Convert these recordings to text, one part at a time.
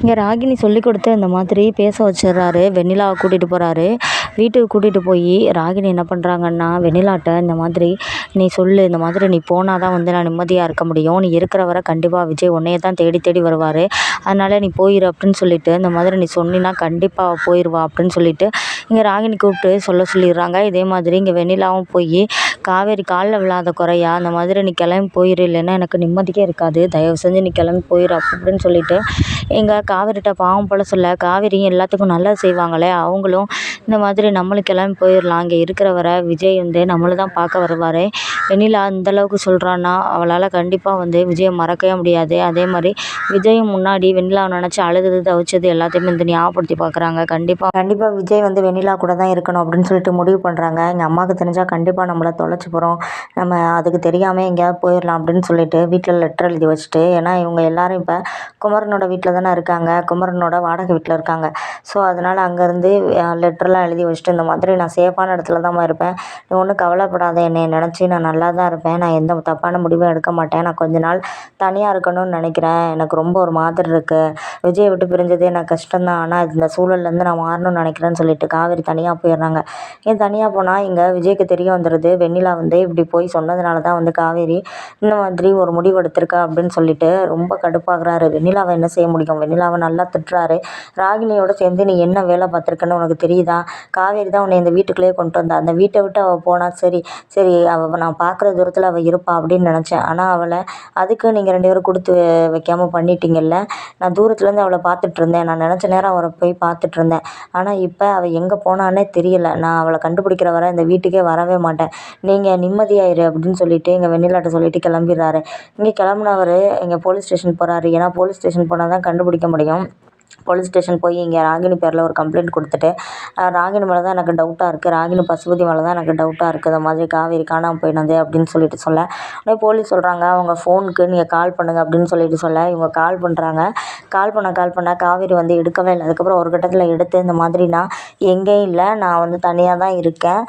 இங்கே ராகினி சொல்லி கொடுத்து இந்த மாதிரி பேச வச்சிடுறாரு. வெண்ணிலாவை கூட்டிகிட்டு போகிறாரு வீட்டுக்கு கூட்டிகிட்டு போய் ராகினி என்ன பண்ணுறாங்கன்னா வெண்ணிலாட்ட இந்த மாதிரி நீ சொல்லு இந்த மாதிரி நீ போனால் தான் வந்து நான் நிம்மதியாக இருக்க முடியும். நீ இருக்கிற வரை கண்டிப்பாக விஜய் உன்னையே தான் தேடி தேடி வருவார். அதனால் நீ போயிரு அப்படின்னு சொல்லிட்டு இந்த மாதிரி நீ சொன்னின்னா கண்டிப்பாக போயிடுவா அப்படின்னு சொல்லிட்டு இங்கே ராகினி கூப்பிட்டு சொல்ல சொல்லிடுறாங்க. இதே மாதிரி இங்கே வெண்ணிலாவும் போய் காவேரி காலில் விழாத குறையா அந்த மாதிரி நீ கிளம்பி போயிரு இல்லைன்னா எனக்கு நிம்மதியே இருக்காது. தயவு செஞ்சு நீ கிளம்பி போயிரு அப்படின்னு சொல்லிட்டு எங்கள் காவேரிகிட்ட பாவம் போல் சொல்ல காவேரியும் எல்லாத்துக்கும் நல்லது செய்வாங்களே அவங்களும் இந்த மாதிரி நம்மளும் கிளம்பி போயிடலாம் இங்கே இருக்கிற வரை விஜய் வந்து நம்மளை தான் பார்க்க வருவார். வெண்ணிலா அந்தளவுக்கு சொல்கிறான்னா அவளால் கண்டிப்பாக வந்து விஜயை மறக்கவே முடியாது. அதே மாதிரி விஜயும் முன்னாடி வெண்ணிலாவை நினச்சி அழுது தவிச்சது எல்லாத்தையுமே வந்து ஞாபகப்படுத்தி பார்க்குறாங்க. கண்டிப்பாக கண்டிப்பாக விஜய் வந்து வெண்ணிலா கூட தான் இருக்கணும் அப்படின்னு சொல்லிட்டு முடிவு பண்ணுறாங்க எங்கள் அம்மாவுக்கு தெரிஞ்சால் கண்டிப்பாக நம்மளை தொலைச்சி போகிறோம் நம்ம அதுக்கு தெரியாமல் எங்கேயாவது போயிடலாம் அப்படின்னு சொல்லிட்டு வீட்டில் லெட்டர் எழுதி வச்சுட்டு ஏன்னா இவங்க எல்லாரும் இப்போ குமரனோட வீட்டில் தான் தானே இருக்காங்க. குமரனோட வாடகை வீட்டில் இருக்காங்க. ஸோ அதனால் அங்கேருந்து லெட்டர்லாம் எழுதி வச்சுட்டு இந்த மாதிரி நான் சேஃபான இடத்துல தான்மா இருப்பேன். நீ ஒன்றும் கவலைப்படாத. என்னை நினச்சி நான் நல்லா தான் இருப்பேன். நான் எந்த தப்பான முடிவும் எடுக்க மாட்டேன். நான் கொஞ்ச நாள் தனியாக இருக்கணும்னு நினைக்கிறேன். எனக்கு ரொம்ப ஒரு மாதிரி இருக்குது விஜயை விட்டு பிரிஞ்சதே எனக்கு கஷ்டம்தான். ஆனால் இந்த சூழல்லேருந்து நான் மாறணும்னு நினைக்கிறேன்னு சொல்லிட்டு காவேரி தனியாக போயிடுறாங்க. ஏன் தனியாக போனால் இங்கே விஜய்க்கு தெரிய வந்துடுது வெண்ணிலா வந்து இப்படி போய் சொன்னதுனால தான் வந்து காவேரி இந்த மாதிரி ஒரு முடிவு எடுத்திருக்கா அப்படின்னு சொல்லிட்டு ரொம்ப கடுப்பாகிறாரு. வெண்ணிலாவை என்ன செய்ய முடியும்? வெண்ணிலாவை நல்லா திட்டுறாரு. ராகினியோட சேர்ந்து நீ என்ன வேலை பார்த்துருக்கன்னு உனக்கு தெரியுதா? காவேரி தான் உன்னை இந்த வீட்டுக்குள்ளேயே கொண்டு வந்தா. அந்த வீட்டை விட்டு அவள் போனால் சரி சரி அவள் நான் பார்க்குற தூரத்தில் அவள் இருப்பா அப்படின்னு நினச்சேன். ஆனால் அவளை அதுக்கு நீங்கள் ரெண்டு பேரும் கொடுத்து வைக்காமல் பண்ணிட்டீங்கல்ல. நான் தூரத்துலேருந்து அவளை பார்த்துட்டு இருந்தேன். நான் நினச்ச நேரம் அவரை போய் பார்த்துட்டு இருந்தேன். ஆனால் இப்போ அவள் எங்கே போனான்னே தெரியல. நான் அவளை கண்டுபிடிக்கிற வரை இந்த வீட்டுக்கே வரவே மாட்டேன். நீங்கள் நிம்மதியாயிரு அப்படின்னு சொல்லிட்டு எங்கள் வெண்ணிலாட்ட சொல்லிட்டு கிளம்பிடுறாரு. இங்கே கிளம்புனவர் இங்கே போலீஸ் ஸ்டேஷன் போகிறாரு ஏன்னா போலீஸ் ஸ்டேஷன் போனால் தான் கண்டுபிடிக்க முடியும். போலீஸ் ஸ்டேஷன் போய் இங்கே ராகினி பேரில் ஒரு கம்ப்ளைண்ட் கொடுத்துட்டு ராகினி மேலே தான் எனக்கு டவுட்டாக இருக்குது ராகினி பசுபதி மேலே தான் எனக்கு டவுட்டாக இருக்குது இந்த மாதிரி காவேரி காணாமல் போயினது அப்படின்னு சொல்லிட்டு சொல்ல. உடனே போலீஸ் சொல்கிறாங்க அவங்க ஃபோனுக்கு நீங்கள் கால் பண்ணுங்கள் அப்படின்னு சொல்லிட்டு சொல்ல. இவங்க கால் பண்ணுறாங்க கால் பண்ண கால் பண்ண காவேரி வந்து எடுக்கவே இல்லை. அதுக்கப்புறம் ஒரு கட்டத்தில் எடுத்து இந்த மாதிரி நான் எங்கேயும் இல்லை. நான் வந்து தனியாக தான் இருக்கேன்.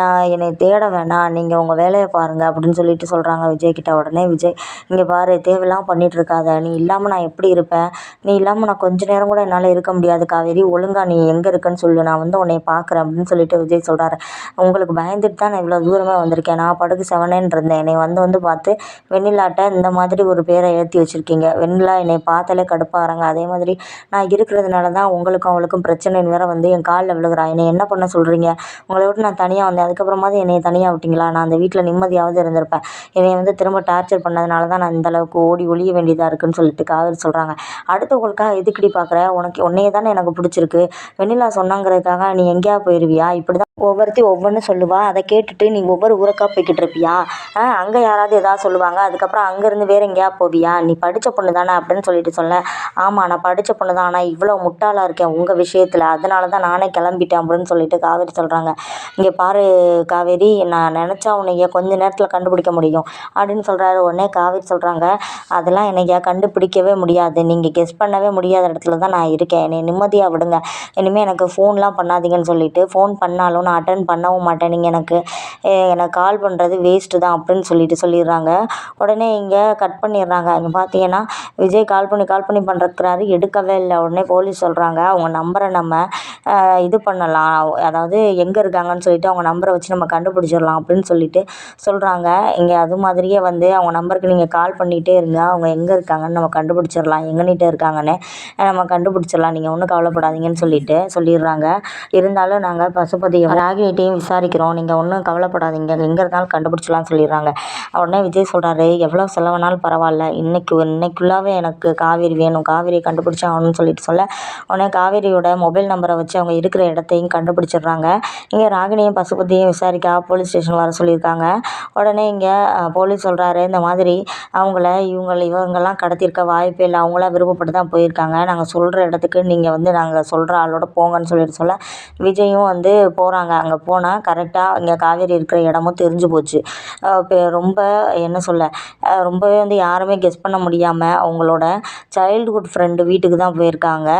நான் என்னை தேட வேணாம். நீங்கள் உங்கள் வேலையை பாருங்கள் அப்படின்னு சொல்லிட்டு சொல்கிறாங்க விஜய் கிட்ட உடனே. விஜய் இங்கே பாரு தேவையெல்லாம் பண்ணிகிட்டு இருக்காத. நீ இல்லாமல் நான் எப்படி இருப்பேன்? நீ இல்லாமல் நான் கொஞ்ச நேரம் நேரம் கூட என்னால் இருக்க முடியாது காவேரி. ஒழுங்கா நீ எங்கே இருக்கன்னு சொல்லு. நான் வந்து உன்னை பார்க்குறேன் அப்படின்னு சொல்லிட்டு விஜய் சொல்கிறாரு உங்களுக்கு பயந்துட்டு தான் நான் இவ்வளோ தூரமே வந்திருக்கேன். நான் படுக்கு செவனேன்னு இருந்தேன். என்னை வந்து வந்து பார்த்து வெண்ணிலாட்ட இந்த மாதிரி ஒரு பேரை ஏற்றி வச்சுருக்கீங்க. வெண்ணிலா என்னை பார்த்தாலே கடுப்பாகிறாங்க அதே மாதிரி நான் இருக்கிறதுனால தான் உங்களுக்கும் அவளுக்கும் பிரச்சனைன்னு வேற வந்து என் காலில் விழுகிறா. என்னை என்ன பண்ண சொல்கிறீங்க உங்களை விட்டு நான் தனியாக வந்தேன். அதுக்கப்புறமாவது என்னை தனியாக விட்டிங்களா? நான் அந்த வீட்டில் நிம்மதியாவது இருந்திருப்பேன். என்னை வந்து திரும்ப டார்ச்சர் பண்ணதுனால தான் நான் இந்த அளவுக்கு ஓடி ஒழிய வேண்டியதாக இருக்குன்னு சொல்லிட்டு காவேரி சொல்கிறாங்க அடுத்தவங்களுக்காக எதுக்குடி பார்க்குற? உனக்கு உன்னையே தானே எனக்கு பிடிச்சிருக்கு. வெண்ணிலா சொன்னாங்கிறதுக்காக நீ எங்கேயா போயிடுவியா இப்படி தான் ஒவ்வொருத்தி ஒவ்வொன்று சொல்லுவா. அதை கேட்டுட்டு நீ ஒவ்வொரு ஊருக்காக போய்கிட்டு இருப்பியா? ஆ அங்கே யாராவது எதாவது சொல்லுவாங்க. அதுக்கப்புறம் அங்கேருந்து வேறு எங்கேயா போவியா? நீ படித்த பொண்ணு தானே அப்படின்னு சொல்லிட்டு சொல்ல ஆமாம் நான் படித்த பொண்ணு தான் ஆனால் இவ்வளோ முட்டாளாக இருக்கேன் உங்கள் விஷயத்தில். அதனால தான் நானே கிளம்பிட்டேன் அப்படின்னு சொல்லிட்டு காவேரி சொல்கிறாங்க இங்கே பாரு காவேரி நான் நினச்சா உன்னைய கொஞ்ச நேரத்தில் கண்டுபிடிக்க முடியும் அப்படின்னு சொல்கிறாரு உடனே காவேரி சொல்கிறாங்க அதெல்லாம் என்னையா கண்டுபிடிக்கவே முடியாது. நீங்கள் கெஸ் பண்ணவே முடியாத இடத்துல தான் நான் இருக்கேன். என்னை நிம்மதியாக விடுங்க. இனிமேல் எனக்கு ஃபோன்லாம் பண்ணாதீங்கன்னு சொல்லிட்டு ஃபோன் பண்ணாலும் நான் அட்டன் பண்ணவும் மாட்டேன். நீங்கள் எனக்கு எனக்கு கால் பண்ணுறது வேஸ்ட்டு தான் அப்படின்னு சொல்லிட்டு சொல்லிடுறாங்க. உடனே இங்கே கட் பண்ணிடுறாங்க. இங்கே பார்த்தீங்கன்னா விஜய் கால் பண்ணி கால் பண்ணி பண்ணுறக்குறாரு எடுக்கவே இல்லை. உடனே போலீஸ் சொல்கிறாங்க அவங்க நம்பரை நம்ம இது பண்ணலாம். அதாவது எங்கே இருக்காங்கன்னு சொல்லிட்டு அவங்க நம்பரை வச்சு நம்ம கண்டுபிடிச்சிடலாம் அப்படின்னு சொல்லிட்டு சொல்கிறாங்க இங்கே அது மாதிரியே வந்து அவங்க நம்பருக்கு நீங்கள் கால் பண்ணிகிட்டே இருங்க. அவங்க எங்கே இருக்காங்கன்னு நம்ம கண்டுபிடிச்சிடலாம். எங்கனிட்ட இருக்காங்கன்னு நம்ம கண்டுபிடிச்சிடலாம். நீங்கள் ஒன்றும் கவலைப்படாதீங்கன்னு சொல்லிட்டு சொல்லிடுறாங்க. இருந்தாலும் நாங்கள் பசுபதியை ராகினிட்டையும் விசாரிக்கிறோம். நீங்கள் ஒன்றும் கவலைப்படாதீங்க. எங்கே இருந்தாலும் கண்டுபிடிச்சிடலாம்னு சொல்லிடுறாங்க. உடனே விஜய் சொல்கிறாரு எவ்வளோ செலவானாலும் பரவாயில்ல. இன்னைக்கு இன்னைக்குள்ளாவே எனக்கு காவேரி வேணும். காவேரியை கண்டுபிடிச்சா ஆகணும்னு சொல்லிட்டு சொல்ல. உடனே காவேரியோட மொபைல் நம்பரை வச்சு அவங்க இருக்கிற இடத்தையும் கண்டுபிடிச்சிடுறாங்க. இங்கே ராகினியும் பசுபதியும் விசாரிக்க போலீஸ் ஸ்டேஷன் வர சொல்லியிருக்காங்க. உடனே இங்கே போலீஸ் சொல்கிறாரு இந்த மாதிரி அவங்கள இவங்கள இவங்கெல்லாம் கடத்தியிருக்க வாய்ப்பே இல்லை. அவங்களாம் விருப்பப்பட்டு தான் போயிருக்காங்க. நாங்கள் சொல்கிற இடத்துக்கு நீங்கள் வந்து நாங்கள் சொல்கிற ஆளோட போங்கன்னு சொல்லிட்டு சொல்ல. விஜயும் வந்து போகிறாங்க போனாங்க அங்கே போனால் கரெக்டாக இங்கே காவேரி இருக்கிற இடமும் தெரிஞ்சு போச்சு. இப்போ ரொம்ப என்ன சொல்ல ரொம்பவே வந்து யாருமே கெஸ் பண்ண முடியாமல் அவங்களோட சைல்டுஹுட் ஃப்ரெண்டு வீட்டுக்கு தான் போயிருக்காங்க.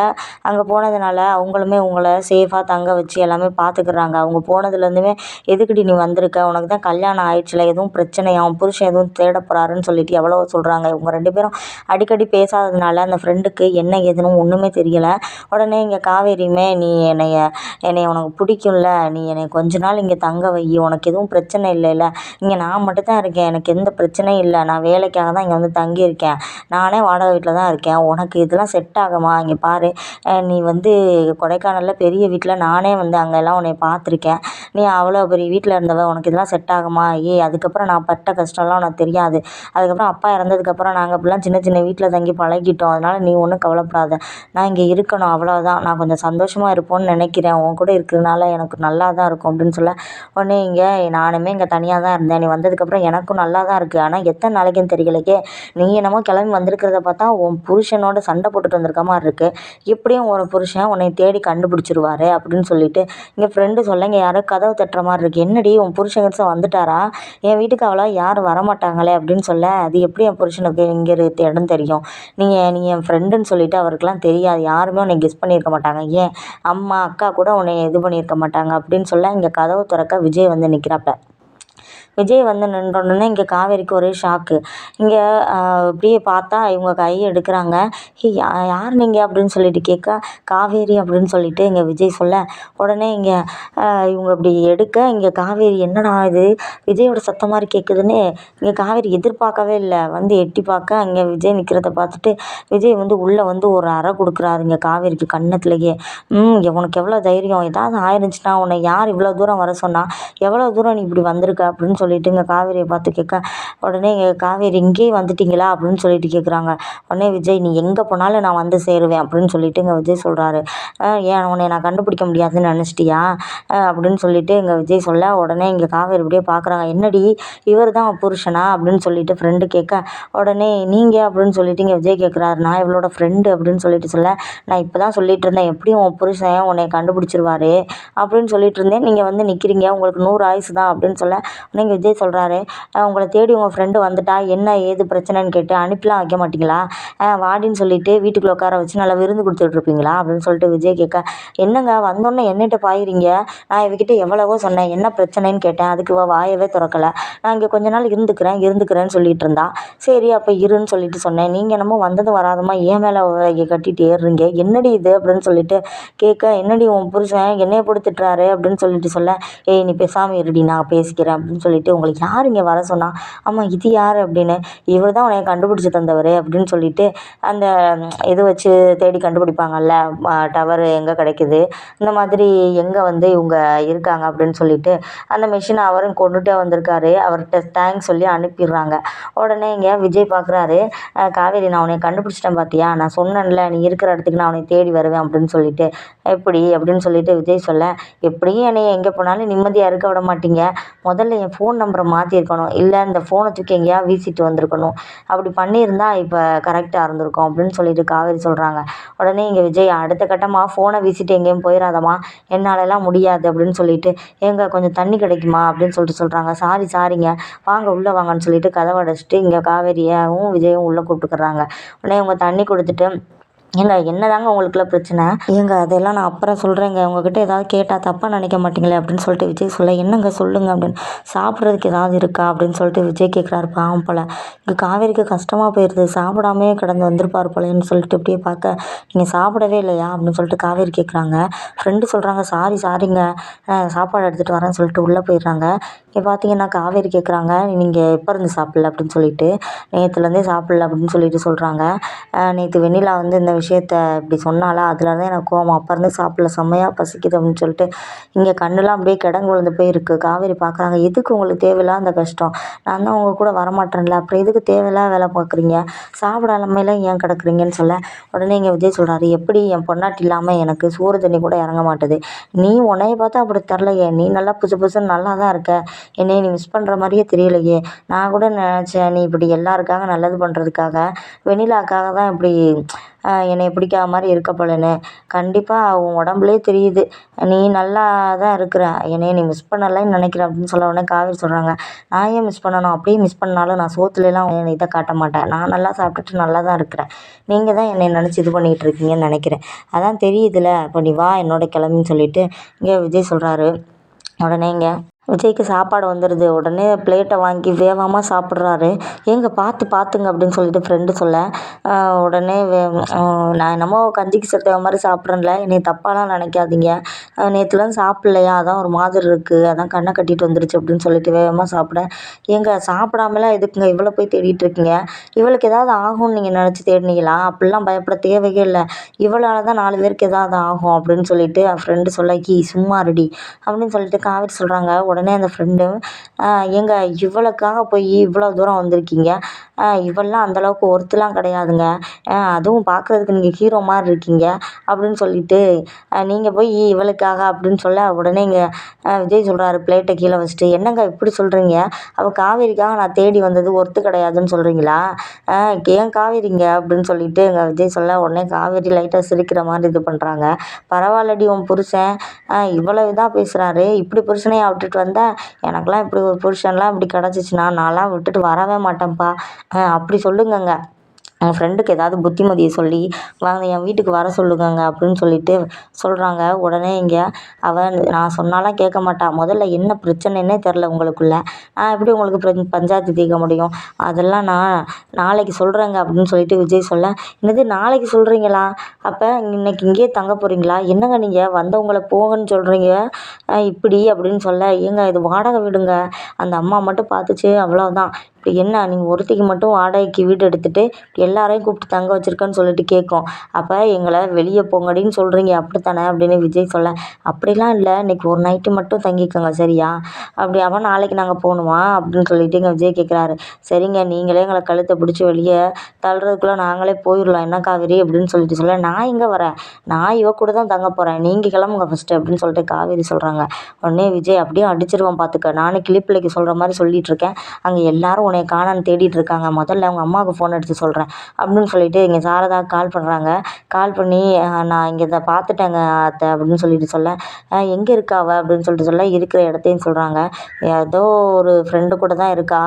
அங்கே போனதுனால அவங்களுமே உங்களை சேஃபாக தங்க வச்சு எல்லாமே பார்த்துக்குறாங்க அவங்க போனதுலேருந்துமே எதுக்குடி நீ வந்திருக்க? உனக்கு தான் கல்யாணம் ஆயிடுச்சுல எதுவும் பிரச்சனையா அவன் புருஷன் எதுவும் தேட போகிறாருன்னு சொல்லிட்டு எவ்வளோ சொல்கிறாங்க இவங்க ரெண்டு பேரும் அடிக்கடி பேசாததுனால அந்த ஃப்ரெண்டுக்கு என்ன ஏதுன்னு ஒன்றுமே தெரியலை. உடனே இங்கே காவேரியுமே நீ என்னைய என்னைய உனக்கு பிடிக்கும்ல நீ என்னை கொஞ்ச நாள் இங்கே தங்க வை. உனக்கு எதுவும் பிரச்சனை இல்லைல்ல. இங்கே நான் மட்டும் தான் இருக்கேன். எனக்கு எந்த பிரச்சனையும் இல்லை. நான் வேலைக்காக தான் இங்கே வந்து தங்கியிருக்கேன். நானே வாடகை வீட்டில் தான் இருக்கேன். உனக்கு இதெல்லாம் செட் ஆகுமா? இங்கே பாரு. நீ வந்து கொடைக்கானலில் பெரிய வீட்டில் நானே வந்து அங்கெல்லாம் உன்னை பார்த்துருக்கேன். நீ அவ்வளோ பெரிய வீட்டில் இருந்தவ உனக்கு இதெல்லாம் செட் ஆகுமா? ஏய் அதுக்கப்புறம் நான் பட்ட கஷ்டம்லாம் உனக்கு தெரியாது. அதுக்கப்புறம் அப்பா இறந்ததுக்கப்புறம் நாங்கள் அப்படிலாம் சின்ன சின்ன வீட்டில் தங்கி பழகிட்டோம். அதனால் நீ ஒன்றும் கவலைப்படாத. நான் இங்கே இருக்கணும். அவ்வளோதான் நான் கொஞ்சம் சந்தோஷமாக இருப்போம்னு நினைக்கிறேன். உன் கூட இருக்கிறதுனால எனக்கு நல்லா நல்லா தான் இருக்கும் அப்படின்னு சொல்ல உடனே இங்கே நானுமே இங்கே தனியாக தான் இருந்தேன். நீ வந்ததுக்கப்புறம் எனக்கும் நல்லா தான் இருக்குது ஆனால் எத்தனை நாளைக்குன்னு தெரியலக்கே. நீ என்னமோ கிளம்பி வந்திருக்கிறத பார்த்தா உன் புருஷனோட சண்டை போட்டுட்டு வந்திருக்க மாதிரி இருக்குது எப்படியும் ஒரு புருஷன் உன்னை தேடி கண்டுபிடிச்சிருவாரு அப்படின்னு சொல்லிட்டு இங்கே ஃப்ரெண்டு சொல்ல இங்கே யாரோ கதவு தட்டுற மாதிரி இருக்குது என்னடி உன் புருஷன் வந்துட்டாரா? என் வீட்டுக்கு அவ்வளோ யாரும் வரமாட்டாங்களே? அப்படின்னு சொல்ல அது எப்படி என் புருஷனுக்கு இங்கே இருக்க இடம் தெரியும்? நீங்கள் நீ என் ஃப்ரெண்டுன்னு சொல்லிட்டு அவருக்கெல்லாம் தெரியாது. யாருமே உன்னை கெஸ் பண்ணியிருக்க மாட்டாங்க. ஏன்? அம்மா அக்கா கூட உன்னை இது பண்ணியிருக்க மாட்டாங்க. அப்படின்னு சொல்ல இங்கே கதவு திறக்க விஜய் வந்து நிற்கிறாப்ல விஜய் வந்து நின்ற உடனே இங்கே காவேரிக்கு ஒரே ஷாக்கு இங்கே இப்படியே பார்த்தா இவங்க கையை எடுக்கிறாங்க. ஹே யார் நீங்கள் அப்படின்னு சொல்லிட்டு கேட்க காவேரி அப்படின்னு சொல்லிட்டு இங்கே விஜய் சொல்ல உடனே இங்கே இவங்க இப்படி எடுக்க இங்கே காவேரி என்னடா இது? விஜயோட சத்தம் மாதிரி கேட்குதுன்னு இங்கே காவேரி எதிர்பார்க்கவே இல்லை. வந்து எட்டி பார்க்க இங்கே விஜய் நிற்கிறத பார்த்துட்டு விஜய் வந்து உள்ளே வந்து ஒரு அறை கொடுக்குறாரு இங்கே காவேரிக்கு கன்னத்துலேயே. ம் உனக்கு எவ்வளோ தைரியம்? ஏதாவது ஆயிருந்துச்சுன்னா உன்னை யார் இவ்வளோ தூரம் வர சொன்னால் எவ்வளோ தூரம் நீ இப்படி வந்திருக்க அப்படின்னு சொல்லி சொல்லிவிட்டு இங்கே காவேரியை பார்த்து கேட்க உடனே இங்கே காவேரி இங்கேயே வந்துட்டிங்களா அப்படின்னு சொல்லிட்டு கேட்குறாங்க உடனே விஜய் நீ எங்கே போனாலும் நான் வந்து சேருவேன் அப்படின்னு சொல்லிட்டு இங்கே விஜய் சொல்கிறாரு ஏன் உன்னை நான் கண்டுபிடிக்க முடியாதுன்னு நினச்சிட்டியா? அப்படின்னு சொல்லிட்டு இங்கே விஜய் சொல்ல உடனே இங்கே காவேரி இப்படியே பார்க்குறாங்க என்னடி இவர் தான் புருஷனா? அப்படின்னு சொல்லிட்டு ஃப்ரெண்டு கேட்க உடனே நீங்கள் அப்படின்னு சொல்லிட்டு இங்கே விஜய் கேட்குறாரு நான் இவளோட ஃப்ரெண்டு அப்படின்னு சொல்லிட்டு சொல்ல நான் இப்போ தான் சொல்லிட்டு இருந்தேன். எப்படியும் உன் புருஷன் உன்னை கண்டுபிடிச்சிருவாரு அப்படின்னு சொல்லிட்டு இருந்தேன். நீங்கள் வந்து நிற்கிறீங்க உங்களுக்கு நூறு ஆயுசு தான் அப்படின்னு சொல்ல நீங்கள் விஜய் சொல்கிறாரு உங்களை தேடி உங்கள் ஃப்ரெண்டு வந்துட்டா என்ன ஏது பிரச்சனைன்னு கேட்டு அனுப்பிலாம் வைக்க மாட்டிங்களா? வாடின்னு சொல்லிட்டு வீட்டுக்குள்ளே உட்கார வச்சு நல்லா விருந்து கொடுத்துட்ருப்பீங்களா அப்படின்னு சொல்லிட்டு விஜய் கேட்க என்னங்க வந்தோடனே என்னட்ட பாயிறீங்க? நான் இவகிட்ட எவ்வளவோ சொன்னேன் என்ன பிரச்சனைன்னு கேட்டேன் அதுக்கு இவள் வாயவே திறக்கலை. நான் இங்கே கொஞ்ச நாள் இருந்துக்கிறேன் இருந்துக்கிறேன்னு சொல்லிட்டு இருந்தா. சரி அப்போ இருன்னு சொல்லிட்டு சொன்னேன். நீங்கள் என்னமோ வந்ததும் வராதமா ஏன் மேலே கட்டிட்டு ஏறுறீங்க? என்னடி இது? அப்படின்னு சொல்லிட்டு கேட்க என்னடி உன் புருஷன் என்னைய கொடுத்துட்றாரு அப்படின்னு சொல்லிட்டு சொல்ல ஏய் நீ பேசாமல் இருடி நான் பேசிக்கிறேன் அப்படின்னு சொல்லிட்டு உங்களுக்கு யார் இங்கே வர சொன்னால் ஆமாம் இது யார்? அப்படின்னு இவர் தான் உனைய கண்டுபிடிச்சி தந்தவர் அப்படின்னு சொல்லிட்டு அந்த இது வச்சு தேடி கண்டுபிடிப்பாங்கல்ல டவரு எங்கே கிடைக்குது இந்த மாதிரி எங்கே வந்து இவங்க இருக்காங்க அப்படின்னு சொல்லிட்டு அந்த மிஷினை அவரும் கொண்டுகிட்டே வந்திருக்காரு. அவர்கிட்ட தேங்க்ஸ் சொல்லி அனுப்பிடுறாங்க. உடனே இங்கே விஜய் பார்க்குறாரு காவேரி நான் உன்னை கண்டுபிடிச்சிட்டேன் பார்த்தியா நான் சொன்னேன்ல நீ இருக்கிற இடத்துக்கு நான் உன்னை தேடி வருவேன் அப்படின்னு சொல்லிட்டு எப்படி? அப்படின்னு சொல்லிட்டு விஜய் சொல்ல எப்படியும் என்னை எங்கே போனாலும் நிம்மதியாக இருக்க விட மாட்டீங்க. முதல்ல என் ஃபோன் ஃபோன் நம்பரை மாற்றிருக்கணும் இல்லை இந்த ஃபோனை தூக்கி எங்கேயா வீசிட்டு வந்திருக்கணும். அப்படி பண்ணியிருந்தா இப்போ கரெக்டாக இருந்திருக்கும் அப்படின்னு சொல்லிட்டு காவேரி சொல்கிறாங்க உடனே இங்கே விஜய் அடுத்த கட்டமாக ஃபோனை வீசிட்டு எங்கேயும் போயிடாதம்மா என்னாலலாம் முடியாது அப்படின்னு சொல்லிட்டு எங்கே கொஞ்சம் தண்ணி கிடைக்குமா அப்படின்னு சொல்லிட்டு சொல்கிறாங்க சாரி சாரிங்க. வாங்க உள்ளே வாங்கன்னு சொல்லிட்டு கதவை அடைச்சிட்டு இங்கே காவேரியாகவும் விஜயும் உள்ளே கூப்பிட்டுக்குறாங்க. உடனே இவங்க தண்ணி கொடுத்துட்டு ஏங்க என்னதாங்க உங்களுக்குள்ள பிரச்சனை? ஏங்க அதெல்லாம் நான் அப்புறம் சொல்கிறேங்க உங்ககிட்ட ஏதாவது கேட்டால் தப்பாக நினைக்க மாட்டீங்களே அப்படின்னு சொல்லிட்டு விஜய் சொல்ல என்னங்க சொல்லுங்க அப்படின்னு. சாப்பிட்றதுக்கு ஏதாவது இருக்கா? அப்படின்னு சொல்லிட்டு விஜய் கேட்குறாரு பாவம் போல். இங்கே காவேரிக்கு கஷ்டமாக போயிடுது சாப்பிடாமே கிடந்து வந்திருப்பார் போலேன்னு சொல்லிட்டு இப்படியே பார்க்க நீங்கள் சாப்பிடவே இல்லையா? அப்படின்னு சொல்லிட்டு காவேரி கேட்குறாங்க ஃப்ரெண்டு சொல்கிறாங்க சாரி சாரிங்க. சாப்பாடு எடுத்துகிட்டு வரேன்னு சொல்லிட்டு உள்ளே போயிடுறாங்க. இங்கே பார்த்தீங்கன்னா காவேரி கேட்குறாங்க நீங்கள் எப்போ இருந்து சாப்பிடல? அப்படின்னு சொல்லிட்டு நேற்றுலேருந்தே சாப்பிடல அப்படின்னு சொல்லிட்டு சொல்கிறாங்க நேற்று வெண்ணிலா வந்து இந்த விஷயத்த இப்படி சொன்னாலா அதுலேருந்து எனக்கு கோவம். அப்போ இருந்து சாப்பிடல. செம்மையாக பசிக்குது அப்படின்னு சொல்லிட்டு இங்கே கண்ணெலாம் அப்படியே கிடங்கு விழுந்து போயிருக்கு. காவேரி பார்க்குறாங்க எதுக்கு உங்களுக்கு தேவையில்லாத கஷ்டம்? நான் தான் உங்கள் கூட வரமாட்டேன்ல. அப்புறம் எதுக்கு தேவையில்லாத வேலை பார்க்குறீங்க சாப்பிடாமையில ஏன் கிடக்குறீங்கன்னு சொல்ல உடனே இங்கே விஜய் சொல்கிறாரு எப்படி என் பொண்டாட்டி இல்லாமல் எனக்கு சோறு தண்ணி கூட இறங்க மாட்டுது? நீ உன்னைய பார்த்தா அப்படி தெரிலையே நீ நல்லா புதுசு புதுசுன்னு நல்லா தான் இருக்க. என்னை நீ மிஸ் பண்ணுற மாதிரியே தெரியலையே. நான் கூட நினச்சேன் நீ இப்படி எல்லாருக்காக நல்லது பண்ணுறதுக்காக வெண்ணிலாக்காக தான் இப்படி என்னை பிடிக்காத மாதிரி இருக்க போலன்னு. கண்டிப்பாக உன் உடம்புலே தெரியுது. நீ நல்லா தான் இருக்கிற. என்னைய நீ மிஸ் பண்ணலைன்னு நினைக்கிற அப்படின்னு சொல்ல உடனே காவேரி சொல்கிறாங்க நான் ஏன் மிஸ் பண்ணணும்? அப்படியே மிஸ் பண்ணாலும் நான் சோத்துலலாம் என் இதை காட்ட மாட்டேன். நான் நல்லா சாப்பிட்டுட்டு நல்லா தான் இருக்கிறேன். நீங்கள் தான் என்னை நினச்சி இது பண்ணிகிட்டு இருக்கீங்கன்னு நினைக்கிறேன். அதான் தெரியுதுல்ல அப்போ நீ வா என்னோட கிளம்புன்னு சொல்லிட்டு இங்கே விஜய் சொல்கிறாரு உடனே இங்கே விஜய்க்கு சாப்பாடு வந்துடுது உடனே பிளேட்டை வாங்கி வேகமாக சாப்பிட்றாரு. ஏங்க பார்த்து பார்த்துங்க அப்படின்னு சொல்லிட்டு ஃப்ரெண்டு சொல்ல உடனே வே நான் என்னமோ கஞ்சிக்கு சேர்த்த மாதிரி சாப்பிட்றேன்ல. என்னை தப்பாலாம் நினைக்காதீங்க. நேற்றுலாம் சாப்பிட்லையா? அதான் ஒரு மாதிரி இருக்குது அதான் கண்ணை கட்டிட்டு வந்துருச்சு அப்படின்னு சொல்லிட்டு வேகமாக சாப்பிட. ஏங்க சாப்பிடாமலாம் எதுக்குங்க? இவ்வளோ போய் தேடிட்டு இருக்கீங்க. இவளுக்கு ஏதாவது ஆகும்னு நீங்கள் நினச்சி தேடினீங்களா? அப்படிலாம் பயப்பட தேவையே இல்லை. இவளால் தான் நாலு பேருக்கு ஏதாவது ஆகும் அப்படின்னு சொல்லிட்டு என் ஃப்ரெண்டு சொல்ல கி சும்மா ரெடி அப்படின்னு சொல்லிட்டு காவேரி சொல்கிறாங்க உடனே அந்த ஃப்ரெண்டு ஏங்க இவளுக்காக போய் இவ்வளோ தூரம் வந்திருக்கீங்க? இவெல்லாம் அந்தளவுக்கு ஒர்த்துலாம் கிடையாதுங்க. அதுவும் பார்க்குறதுக்கு நீங்கள் ஹீரோ மாதிரி இருக்கீங்க. அப்படின்னு சொல்லிட்டு நீங்கள் போய் இவளுக்காக அப்படின்னு சொல்ல உடனே இங்கே விஜய் சொல்கிறாரு பிளேட்டை கீழே வச்சுட்டு. என்னங்க இப்படி சொல்கிறீங்க அவள் காவேரிக்காக நான் தேடி வந்தது ஒர்த்து கிடையாதுன்னு சொல்கிறீங்களா ஏன் காவேரிங்க? அப்படின்னு சொல்லிட்டு எங்கள் விஜய் சொல்ல உடனே காவேரி லைட்டாக சிரிக்கிற மாதிரி இது பண்ணுறாங்க பரவாயில்லடி உன் புருஷன். இவ்வளோ இதாக பேசுகிறாரு இப்படி புருஷனையா விட்டுட்டு வந்தேன் எனக்கெலாம் இப்படி ஒரு புருஷன்லாம் இப்படி கிடச்சிச்சின்னா நான்லாம் விட்டுட்டு வரவே மாட்டேன்ப்பா. அப்படி சொல்லுங்கங்க. உங்கள் ஃப்ரெண்டுக்கு ஏதாவது புத்திமதியை சொல்லி வாங்க என் வீட்டுக்கு வர சொல்லுங்கங்க அப்படின்னு சொல்லிட்டு சொல்கிறாங்க உடனே இங்கே அவன் நான் சொன்னாலாம் கேட்க மாட்டான். முதல்ல என்ன பிரச்சனைன்னே தெரில உங்களுக்குள்ள. நான் எப்படி உங்களுக்கு பஞ் பஞ்சாயத்து தீர்க்க முடியும்? அதெல்லாம் நான் நாளைக்கு சொல்கிறேங்க அப்படின்னு சொல்லிட்டு விஜய் சொல்ல என்னது நாளைக்கு சொல்கிறீங்களா அப்போ இன்னைக்கு இங்கேயே தங்க போகிறீங்களா என்னங்க நீங்கள் வந்தவங்கள போங்கன்னு சொல்கிறீங்க இப்படி அப்படின்னு சொல்ல ஏங்க இது வாடகை வீடுங்க. அந்த அம்மா மட்டும் பார்த்துச்சு அவ்வளோதான் இப்படி என்ன? நீங்கள் ஒருத்திக்கு மட்டும் வாடகைக்கு வீடு எடுத்துகிட்டு எல்லாரையும் கூப்பிட்டு தங்க வச்சுருக்கேன்னு சொல்லிட்டு கேட்கும். அப்போ எங்களை வெளியே போங்கடின்னு சொல்கிறீங்க அப்படித்தானே? அப்படின்னு விஜய் சொல்ல அப்படிலாம் இல்லை. இன்றைக்கி ஒரு நைட்டு மட்டும் தங்கிக்கோங்க சரியா? அப்படி அப்போ நாளைக்கு நாங்கள் போகணுமா? அப்படின்னு சொல்லிட்டு எங்கள் விஜய் கேட்குறாரு சரிங்க. நீங்களே எங்களை கழுத்தை பிடிச்சி வெளியே தள்ளுறதுக்குள்ளே நாங்களே போயிடலாம். என்ன காவேரி? அப்படின்னு சொல்லிட்டு சொல்ல நான் எங்கே வரேன்? நான் இவ கூட தான் தங்க போகிறேன் நீங்கள் கிளம்புங்க ஃபஸ்ட்டு அப்படின்னு சொல்லிட்டு காவேரி சொல்கிறாங்க உடனே விஜய் அப்படியே அடிச்சிருவான் பார்த்துக்க நானே கிளிப்பிள்ளைக்கு சொல்கிற மாதிரி சொல்லிட்டு இருக்கேன். அங்கே எல்லாரும் உன்னை காணான்னு தேடிட்டு இருக்காங்க. முதல்ல அவங்க அம்மாவுக்கு ஃபோன் அடித்து சொல்கிறேன் அப்படின்னு சொல்லிட்டு இங்கே சாரதா கால் பண்ணுறாங்க கால் பண்ணி நான் இங்கே இதை பார்த்துட்டேங்க அத்தை அப்படின்னு சொல்லிட்டு சொல்ல எங்கே இருக்கா அவள் அப்படின்னு சொல்லிட்டு சொல்ல இருக்கிற இடத்தையும் சொல்கிறாங்க ஏதோ ஒரு ஃப்ரெண்டு கூட தான் இருக்கா.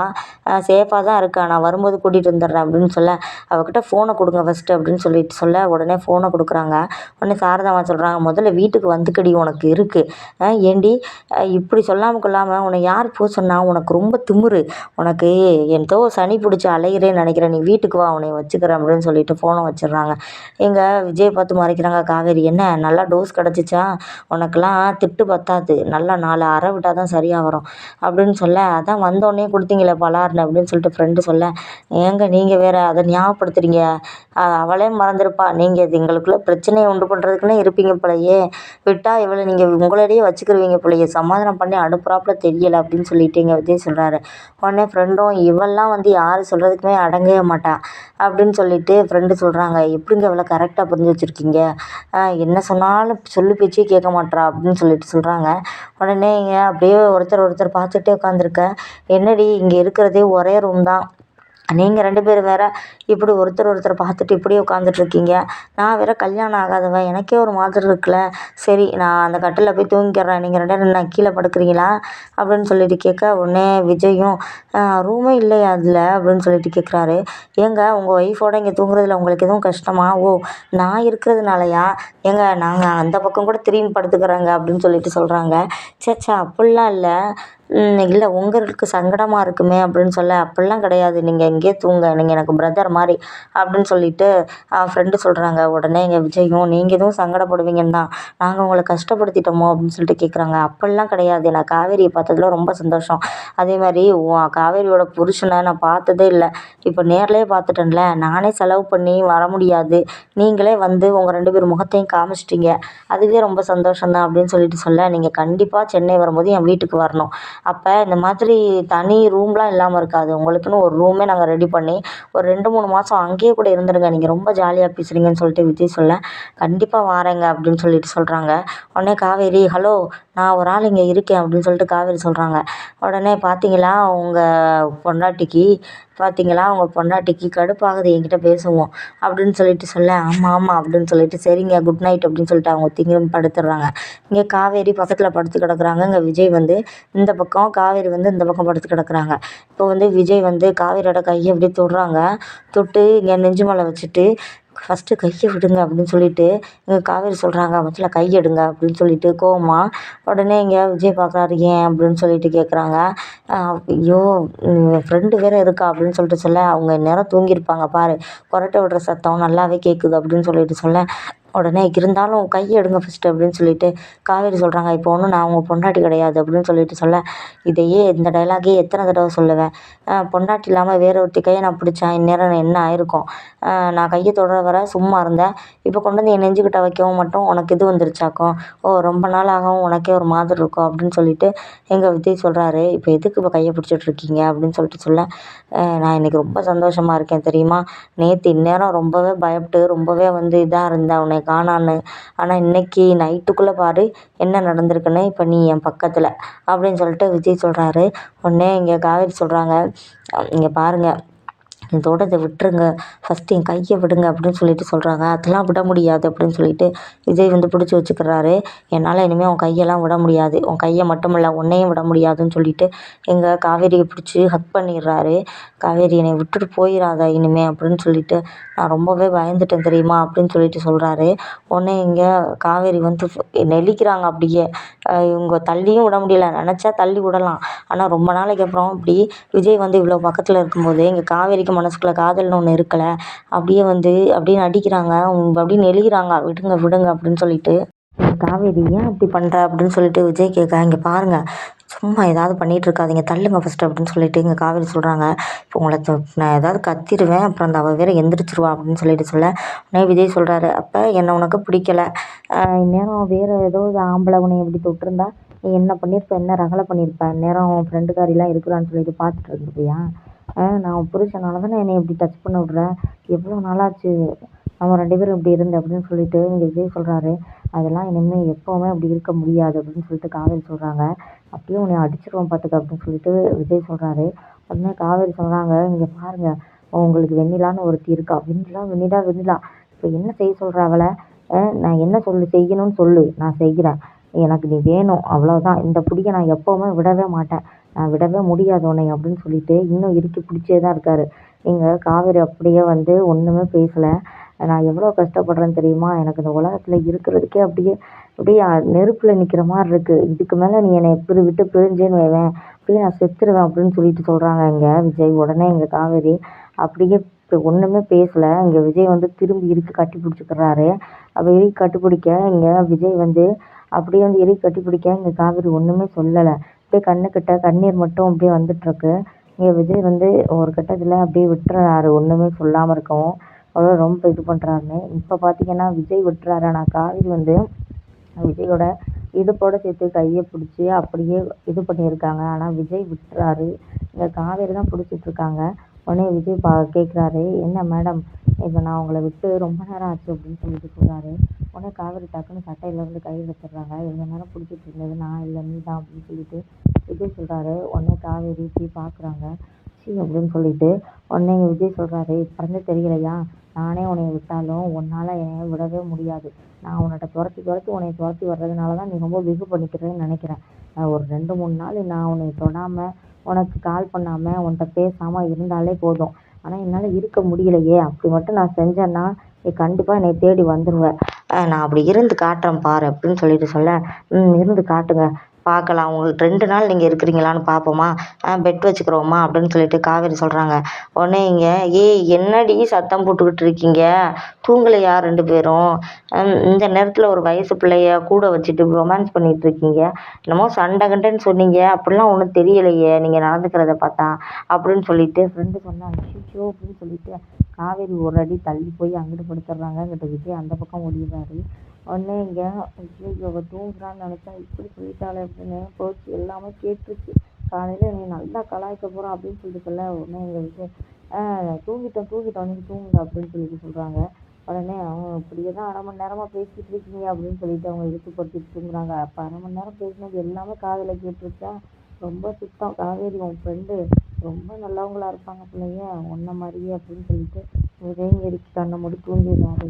சேஃபாக தான் இருக்கா. நான் வரும்போது கூட்டிகிட்டு வந்துடுறேன். அப்படின்னு சொல்ல அவகிட்ட ஃபோனை கொடுங்க ஃபஸ்ட்டு அப்படின்னு சொல்லிட்டு சொல்ல உடனே ஃபோனை கொடுக்குறாங்க. உடனே சாரதாமா சொல்கிறாங்க முதல்ல வீட்டுக்கு வந்துக்கடி உனக்கு இருக்குது ஏண்டி இப்படி சொல்லாமல் கொள்ளாமல் உன்னை யார் போ சொன்னால் உனக்கு ரொம்ப திமுரு. உனக்கு ஏதோ சனி பிடிச்சி அலையிறேன்னு நினைக்கிறேன். நீ வீட்டுக்கு வா உன்னை வச்சுக்கிறேன் அப்படின்னு சொல்லிட்டு ஃபோனை வச்சிடுறாங்க. எங்கள் விஜய் பார்த்து மறைக்கிறாங்க காவேரி என்ன? நல்லா டோஸ் கிடச்சிச்சா? உனக்கெல்லாம் திட்டு பத்தாது. நல்லா நாலு அரை விட்டால் தான் சரியாக வரும். அப்படின்னு சொல்ல அதான் வந்தோடனே கொடுத்தீங்களே பலார்னு அப்படின்னு சொல்லிட்டு ஃப்ரெண்டு சொல்ல ஏங்க நீங்கள் வேறு அதை ஞாபகப்படுத்துறீங்க. அவளே மறந்துருப்பா. நீங்கள் இது எங்களுக்குள்ளே பிரச்சனையை உண்டு பண்ணுறதுக்குன்னே இருப்பீங்க போலயே. விட்டால் இவளை நீங்கள் உங்களோடையே வச்சுக்கிருவீங்க போலயே. சமாதானம் பண்ணி அனுப்புகிறாப்புல தெரியலை அப்படின்னு சொல்லிட்டு எங்கள் விஜய் சொல்கிறாரு உடனே ஃப்ரெண்டும் இவள்லாம் வந்து யார் சொல்கிறதுக்குமே அடங்கவே மாட்டா அப்படின்னு சொல்லிட்டு ஃப்ரெண்டு சொல்கிறாங்க எப்படிங்க இவ்வளோ கரெக்டாக புரிஞ்சு வச்சுருக்கீங்க? என்ன சொன்னாலும் சொல்லு பேச்சே கேட்க மாட்றா அப்படின்னு சொல்லிட்டு சொல்கிறாங்க உடனே இங்கே அப்படியே ஒருத்தர் ஒருத்தர் பார்த்துட்டே உட்காந்துருக்க என்னடி இங்கே இருக்கிறதே ஒரே ரூம் தான். நீங்கள் ரெண்டு பேரும் வேறு இப்படி ஒருத்தர் ஒருத்தர் பார்த்துட்டு இப்படியே உட்காந்துட்ருக்கீங்க நான் வேறு கல்யாணம் ஆகாதவன். எனக்கே ஒரு மாதிரி இருக்குல்ல. சரி நான் அந்த கட்டிலில் போய் தூங்கிக்கிறேன் நீங்கள் ரெண்டு பேரும் நான் கீழே படுக்கிறீங்களா? அப்படின்னு சொல்லிட்டு கேட்க உடனே விஜயும் ரூமே இல்லையா அதில் அப்படின்னு சொல்லிட்டு கேட்குறாரு ஏங்க உங்கள் ஒய்ஃபோட இங்கே தூங்குறதுல உங்களுக்கு எதுவும் கஷ்டமா? ஓ நான் இருக்கிறதுனாலயா? ஏங்க நாங்கள் அந்த பக்கம் கூட திரும்பி படுத்துக்கிறாங்க அப்படின்னு சொல்லிட்டு சொல்கிறாங்க சேச்சா அப்படிலாம் இல்லை. இல்லை உங்களுக்கு சங்கடமாக இருக்குமே அப்படின்னு சொல்ல அப்படிலாம் கிடையாது. நீங்கள் இங்கேயே தூங்க. நீங்கள் எனக்கு பிரதர் மாதிரி அப்படின்னு சொல்லிட்டு ஃப்ரெண்டு சொல்கிறாங்க உடனே எங்கள் விஜயும் நீங்கள் எதுவும் சங்கடப்படுவீங்கன்னு தான். நாங்கள் உங்களை கஷ்டப்படுத்திட்டோமோ? அப்படின்னு சொல்லிட்டு கேட்குறாங்க அப்படிலாம் கிடையாது. நான் காவேரியை பார்த்ததுல ரொம்ப சந்தோஷம். அதே மாதிரி காவேரியோட புருஷனை நான் பார்த்ததே இல்லை. இப்போ நேர்லேயே பார்த்துட்டேன்ல. நானே செலவு பண்ணி வர முடியாது. நீங்களே வந்து உங்கள் ரெண்டு பேர் முகத்தையும் காமிச்சிட்டீங்க. அதுவே ரொம்ப சந்தோஷம் தான் அப்படின்னு சொல்லிட்டு சொல்ல நீங்கள் கண்டிப்பாக சென்னை வரும்போது என் வீட்டுக்கு வரணும். அப்போ இந்த மாதிரி தனி ரூம்லாம் இல்லாமல் இருக்காது. உங்களுக்குன்னு ஒரு ரூமே நாங்கள் ரெடி பண்ணி ஒரு ரெண்டு மூணு மாதம் அங்கேயே கூட இருந்துடுங்க நீங்கள் ரொம்ப ஜாலியாக பேசுகிறீங்கன்னு சொல்லிட்டு விஜய் சொல்ல கண்டிப்பாக வாரேங்க அப்படின்னு சொல்லிட்டு சொல்கிறாங்க உடனே காவேரி ஹலோ நான் ஒரு ஆள் இங்கே இருக்கேன் அப்படின்னு சொல்லிட்டு காவேரி சொல்கிறாங்க உடனே பார்த்தீங்களா உங்கள் பொண்டாட்டிக்கு பார்த்தீங்களா உங்கள் பொண்டாட்டிக்கு கடுப்பாகுது என்கிட்ட பேசுவோம் அப்படின்னு சொல்லிட்டு சொல்ல ஆமாம் ஆமாம் அப்படின்னு சொல்லிட்டு சரிங்க குட் நைட் அப்படின்னு சொல்லிட்டு அவங்க திங்கும் படுத்துடுறாங்க. இங்கே காவேரி பக்கத்தில் படுத்து கிடக்குறாங்க. இங்கே விஜய் வந்து இந்த பக்கம் காவேரி வந்து இந்த பக்கம் படுத்து கிடக்குறாங்க. இப்போ வந்து விஜய் வந்து காவேரியோட கையை அப்படியே தொடுறாங்க. தொட்டு இங்கே நெஞ்சு மேலே வச்சுட்டு ஃபஸ்ட்டு கையை விடுங்க அப்படின்னு சொல்லிவிட்டு இங்கே காவேரி சொல்கிறாங்க முதல்ல கை எடுங்க அப்படின்னு சொல்லிவிட்டு கோவமாக உடனே இங்கே விஜய் பார்க்குறாரு ஏன்? அப்படின்னு சொல்லிட்டு கேட்குறாங்க ஐயோ ஃப்ரெண்டு வேறு இருக்கா? அப்படின்னு சொல்லிட்டு சொல்ல அவங்க இந்நேரம் தூங்கியிருப்பாங்க பாரு கொரட்டை விடுற சத்தம் நல்லாவே கேட்குது அப்படின்னு சொல்லிட்டு சொல்ல உடனே இருந்தாலும் கையை எடுங்க ஃபஸ்ட்டு அப்படின்னு சொல்லிட்டு காவேரி சொல்கிறாங்க இப்போ ஒன்றும் நான் உங்கள் பொண்டாட்டி கிடையாது அப்படின்னு சொல்லிட்டு சொல்ல இதையே இந்த டைலாகே எத்தனை தடவை சொல்லுவேன். பொண்டாட்டி இல்லாமல் வேற ஒருத்தி கையை நான் பிடிச்சேன். இந்நேரம் என்ன ஆயிருக்கும்? நான் கையை தொடர வர சும்மா இருந்தேன். இப்போ கொண்டு வந்து என் நெஞ்சுக்கிட்ட வைக்கவும் மட்டும் உனக்கு இது வந்துருச்சாக்கும் ஓ ரொம்ப நாள் ஆகவும் உனக்கே ஒரு மாதிரி இருக்கும் அப்படின்னு சொல்லிட்டு எங்கள் விஜய் சொல்கிறாரு இப்போ எதுக்கு இப்போ கையை பிடிச்சிட்டு இருக்கீங்க? அப்படின்னு சொல்லிட்டு சொல்ல நான் இன்றைக்கி ரொம்ப சந்தோஷமாக இருக்கேன் தெரியுமா? நேற்று இந்நேரம் ரொம்பவே பயப்பட்டு ரொம்பவே வந்து இதாக இருந்தேன் உன்னை. காணான்னு. ஆனால் இன்னைக்கு நைட்டுக்குள்ளே பாரு என்ன நடந்திருக்குன்னு இப்போ நீ என் பக்கத்தில் அப்படின்னு சொல்லிட்டு விஜய் சொல்கிறாரு உடனே இங்கே காவேரி சொல்கிறாங்க இங்கே பாருங்கள் இதோட இதை விட்டுருங்க. ஃபஸ்ட்டு என் கையை விடுங்க அப்படின்னு சொல்லிட்டு சொல்கிறாங்க அதெல்லாம் விட முடியாது அப்படின்னு சொல்லிட்டு விஜய் வந்து பிடிச்சி வச்சுக்கிறாரு. என்னால் இனிமேல் உன் கையெல்லாம் விட முடியாது. உன் கையை மட்டும் இல்லை உன்னையும் விட முடியாதுன்னு சொல்லிட்டு எங்கள் காவேரியை பிடிச்சி ஹக் பண்ணிடுறாரு. காவேரி என்னை விட்டுட்டு போயிடாத இனிமே அப்படின்னு சொல்லிட்டு நான் ரொம்பவே பயந்துட்டேன் தெரியுமா அப்படின்னு சொல்லிட்டு சொல்கிறாரு உடனே இங்கே காவேரி வந்து நெளிக்கிறாங்க அப்படியே. இவங்க தள்ளியும் விட முடியல. நினச்சா தள்ளி விடலாம். ஆனால் ரொம்ப நாளைக்கு அப்புறம் இப்படி விஜய் வந்து இவ்வளோ பக்கத்தில் இருக்கும்போது இங்கே காவேரிக்கு மனசுக்குள்ளே காதல்னு ஒன்று இருக்கலை. அப்படியே வந்து அப்படியே நடிக்கிறாங்க. அப்படின்னு அப்படியே விடுங்க விடுங்க அப்படின்னு சொல்லிட்டு. காவேரி ஏன் இப்படி பண்ணுற அப்படின்னு சொல்லிட்டு விஜய் கேட்க இங்கே பாருங்கள் சும்மா ஏதாவது பண்ணிகிட்டு இருக்காதீங்க. தள்ளுங்க ஃபஸ்ட்டு அப்படின்னு சொல்லிட்டு இங்கே காவேரி சொல்கிறாங்க இப்போ உங்களை நான் ஏதாவது கத்திடுவேன் அப்புறம் அந்த அவள் வேற எந்திரிச்சிருவா அப்படின்னு சொல்லிட்டு சொல்ல. உடனே விஜய் சொல்கிறாரு அப்போ என்னை உனக்கு பிடிக்கல? நேரம் வேறு ஏதோ ஒரு ஆம்பளை உன்னை இப்படி தொட்டிருந்தா நீ என்ன பண்ணியிருப்ப என்ன ரகலை பண்ணியிருப்ப இந்நேரம் உன் ஃப்ரெண்டுக்காரிலாம் இருக்கிறான்னு சொல்லிட்டு பார்த்துட்டு இருந்திருப்பியா? நான் உன் புருஷனால தானே என்னை இப்படி டச் பண்ண விட்ற? எவ்வளோ நாளாச்சு? நம்ம ரெண்டு பேரும் இப்படி இருந்து அப்படின்னு சொல்லிட்டு இங்கே விஜய் சொல்கிறாரு அதெல்லாம் இனிமேல் எப்போவுமே அப்படி இருக்க முடியாது அப்படின்னு சொல்லிட்டு காவேரி சொல்கிறாங்க அப்படியே உன்னை அடிச்சிருவோம் பார்த்துக்க அப்படின்னு சொல்லிட்டு விஜய் சொல்கிறாரு உடனே காவேரி சொல்கிறாங்க இங்கே பாருங்கள் உங்களுக்கு வெண்ணிலான்னு ஒருத்தி இருக்கா. வெண்ணிலா வெண்ணிலா வெண்ணிலா. இப்போ என்ன செய்ய சொல்கிற அவளை? நான் என்ன சொல்லு செய்யணும்னு சொல்லு நான் செய்கிறேன். எனக்கு நீ வேணும் அவ்வளோதான் இந்த பிடிக்க நான் எப்போவுமே விடவே மாட்டேன். நான் விடவே முடியாது உன்னை அப்படின்னு சொல்லிட்டு இன்னும் இறுக்கி பிடிச்சே தான் இருக்கார். எங்கள் காவேரி அப்படியே வந்து ஒன்றுமே பேசலை. நான் எவ்வளோ கஷ்டப்படுறேன்னு தெரியுமா? எனக்கு இந்த உலகத்தில் இருக்கிறதுக்கே அப்படியே அப்படியே நெருப்பில் நிற்கிற மாதிரி இருக்குது இதுக்கு மேலே நீ என்னை எப்படி விட்டு பிரிஞ்சேன்னு வைவேன். அப்படியே நான் செத்துருவேன் அப்படின்னு சொல்லிட்டு சொல்கிறாங்க இங்கே விஜய். உடனே இங்கே காவேரி அப்படியே இப்போ ஒன்றுமே பேசலை. இங்கே விஜய் வந்து திரும்பி இறுக்கி கட்டி பிடிச்சிக்கிறாரு. அப்போ இறுக்கி கட்டி பிடிக்க இங்கே விஜய் வந்து அப்படியே வந்து இறுக்கி கட்டி பிடிக்க இங்கே காவேரி ஒன்றுமே சொல்லலை. அப்படியே கண்ணுக்கிட்ட கண்ணீர் மட்டும் அப்படியே வந்துட்டுருக்கு. இங்கே விஜய் வந்து ஒரு கட்டத்தில் அப்படியே விட்டுறாரு. ஒன்றுமே சொல்லாமல் இருக்கவும். அவ்வளோ ரொம்ப இது பண்ணுறாருன்னு இப்போ பார்த்தீங்கன்னா விஜய் விட்டுறாரு ஆனால் காவேரி வந்து விஜயோட இடுப்போட சேர்த்து கையை பிடிச்சி அப்படியே இது பண்ணியிருக்காங்க. ஆனால் விஜய் விட்டுறாரு. இங்கே காவேரி தான் பிடிச்சிட்ருக்காங்க உடனே விஜய் பா கேட்குறாரு என்ன மேடம் இப்போ நான் உங்களை விட்டு ரொம்ப நேரம் ஆச்சு அப்படின்னு சொல்லிட்டு சொல்கிறாரு உடனே காவேரி டக்குன்னு சட்டையிலேருந்து கை வச்சிடுறாங்க. எந்த நேரம் பிடிச்சிட்டு இருந்தது? நான் இல்லை நீ தான் அப்படின்னு சொல்லிட்டு விஜய் சொல்கிறாரு உடனே காவேரி போய் பார்க்குறாங்க சி அப்படின்னு சொல்லிட்டு உடனே விஜய் சொல்கிறாரு இப்போ தெரியலையா? நானே உன்னை விட்டாலும் உன்னால் என்னையை விடவே முடியாது. நான் உன்னிட்ட துரத்தி துரத்தி உன்னை துரத்தி வர்றதுனால தான் நீ ரொம்ப பிகு பண்ணிக்கிறேன்னு நினைக்கிறேன். ஒரு ரெண்டு மூணு நாள் நான் உன்னை தொடாமல் உனக்கு கால் பண்ணாமல் உன்கிட்ட பேசாமல் இருந்தாலே போதும். ஆனால் என்னால் இருக்க முடியலையே. அப்படி மட்டும் நான் செஞ்சேன்னா நீ கண்டிப்பாக என்னை தேடி வந்துடுவ நான் அப்படி இருந்து காட்டுறேன் பாரு அப்படின்னு சொல்லிட்டு சொல்ல ம் இருந்து காட்டுங்க. பார்க்கலாம். உங்களுக்கு ரெண்டு நாள் நீங்கள் இருக்கிறீங்களான்னு பார்ப்போமா? பெட் வச்சுக்கிறோமா? அப்படின்னு சொல்லிட்டு காவேரி சொல்கிறாங்க உடனே இங்கே ஏய் என்னடி சத்தம் போட்டுக்கிட்டு இருக்கீங்க? தூங்கலையா ரெண்டு பேரும்? இந்த நேரத்தில் ஒரு வயசு பிள்ளைய கூட வச்சுட்டு ரொமான்ஸ் பண்ணிகிட்டு இருக்கீங்க. என்னமோ சண்டை கண்டேன்னு சொன்னீங்க. அப்படிலாம் ஒன்றும் தெரியலையே. நீங்கள் நடந்துக்கிறத பார்த்தா அப்படின்னு சொல்லிட்டு ஃப்ரெண்டு சொன்னாங்க. அச்சோ அப்படின்னு சொல்லிட்டு காவேரி ஒரு அடி தள்ளி போய் அங்கிட்டு படுத்துடுறாங்க. அங்கிட்ட விஜய் அந்த பக்கம் ஓடிடுறாரு. உடனே இங்கே. ஐயோ இவள் தூங்குறான்னு நினச்சா இப்படி சொல்லிட்டாளே அப்படின்னு போச்சு. எல்லாமே கேட்டுருச்சு. காலையில் நீ நல்லா கலாய்க்க போகிறோம் அப்படின்னு சொல்லிட்டு உடனே எங்கள் விஜய் தூங்கிட்டோம் தூங்கிட்டோம் நீங்கள் தூங்குங்க அப்படின்னு சொல்லிட்டு சொல்கிறாங்க உடனே அவங்க இப்படியே தான் அரை மணி நேரமாக பேசிகிட்டு இருக்கீங்க அப்படின்னு சொல்லிட்டு அவங்க இழுத்துப்படுத்திட்டு தூங்குறாங்க. அப்போ அரை மணி நேரம் பேசினது எல்லாமே காதில் கேட்டுருச்சா? ரொம்ப சுத்தம். காவேரி உன் ஃப்ரெண்டு ரொம்ப நல்லவங்களா இருப்பாங்க பிள்ளைங்க. உன்னை மாதிரியே அப்படின்னு சொல்லிட்டு உதயநிதி கண்ணை மூடி தூங்கிடுறாரு.